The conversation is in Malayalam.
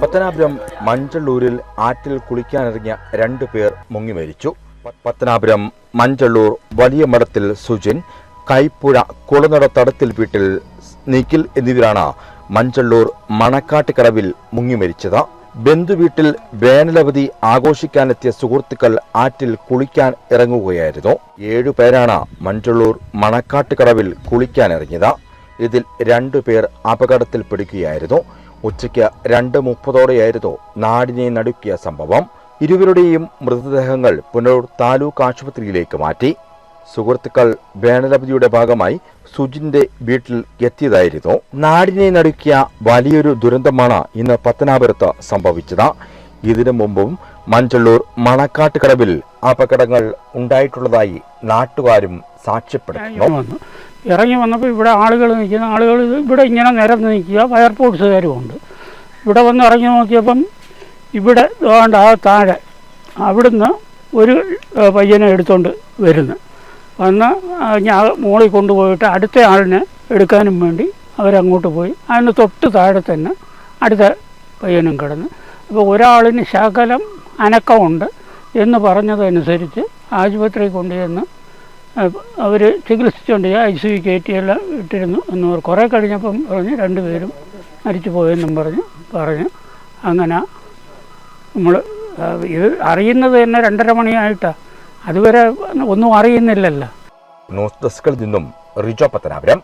പത്തനാപുരം മഞ്ചള്ളൂരിൽ ആറ്റിൽ കുളിക്കാനിറങ്ങിയ രണ്ടു പേർ മുങ്ങി മരിച്ചു. പത്തനാപുരം മഞ്ചള്ളൂർ വലിയ മഠത്തിൽ സുജിൻ കൈപ്പുഴ കുളനട തടത്തിൽ വീട്ടിൽ നിഖിൽ എന്നിവരാണ് മഞ്ചള്ളൂർ മണക്കാട്ടുകടവിൽ മുങ്ങി മരിച്ചത്. ബന്ധുവീട്ടിൽ വേനലവധി ആഘോഷിക്കാനെത്തിയ സുഹൃത്തുക്കൾ ആറ്റിൽ കുളിക്കാൻ ഇറങ്ങുകയായിരുന്നു. ഏഴു പേരാണ് മഞ്ചള്ളൂർ മണക്കാട്ടുകടവിൽ കുളിക്കാനിറങ്ങിയത്. ഇതിൽ രണ്ടു പേർ അപകടത്തിൽ അപകടത്തിൽപ്പെടുകയായിരുന്നു. ഉച്ചയ്ക്ക് രണ്ട് മുപ്പതോടെയായിരുന്നു നാടിനെ നടുക്കിയ സംഭവം. ഇരുവരുടെയും മൃതദേഹങ്ങൾ പുനലൂർ താലൂക്ക് ആശുപത്രിയിലേക്ക് മാറ്റി. സുഹൃത്തുക്കൾ വേനലവധിയുടെ ഭാഗമായി സുജിന്റെ വീട്ടിൽ എത്തിയതായിരുന്നു. നാടിനെ നടുക്കിയ വലിയൊരു ദുരന്തമാണ് ഇന്ന് പത്തനാപുരത്ത് സംഭവിച്ചത്. ഇതിനു മുമ്പും മഞ്ചള്ളൂർ മണക്കാട്ടുകടവിൽ അപകടങ്ങൾ ഉണ്ടായിട്ടുള്ളതായി നാട്ടുകാരും സാക്ഷ്യപ്പെടുത്തുന്നു. ഇറങ്ങി വന്നപ്പോൾ ഇവിടെ ആളുകൾ നിൽക്കുന്ന ആളുകൾ ഇവിടെ ഇങ്ങനെ നിരന്ന് നിൽക്കുക. ഫയർഫോഴ്സുകാരും ഉണ്ട്. ഇവിടെ വന്ന് ഇറങ്ങി നോക്കിയപ്പം ഇവിടെ വേണ്ട ആ താഴെ അവിടുന്ന് ഒരു പയ്യനെ എടുത്തുകൊണ്ട് വരുന്നു. വന്ന് ഞാൻ മോളിൽ കൊണ്ടുപോയിട്ട് അടുത്ത ആളിനെ എടുക്കാനും വേണ്ടി അവരങ്ങോട്ട് പോയി. അതിന് തൊട്ട് താഴെ തന്നെ അടുത്ത പയ്യനും കിടന്ന്. അപ്പോൾ ഒരാളിന് ശകലം അനക്കമുണ്ട് എന്ന് പറഞ്ഞതനുസരിച്ച് ആശുപത്രി കൊണ്ടുചെന്ന് അവർ ചികിത്സിച്ചുകൊണ്ട് ഐ സി യു കയറ്റിയെല്ലാം ഇട്ടിരുന്നു. എന്ന് പറഞ്ഞു കുറേ കഴിഞ്ഞപ്പം പറഞ്ഞ് രണ്ടുപേരും മരിച്ചു പോയെന്നും പറഞ്ഞ് പറഞ്ഞു. അങ്ങനെ നമ്മൾ ഇത് അറിയുന്നത് തന്നെ രണ്ടര മണിയായിട്ടാണ് അതുവരെ ഒന്നും അറിയുന്നില്ലല്ലോ. ന്യൂസ് ഡെസ്കിൽ നിന്നും റിജോ പത്തനാപുരം.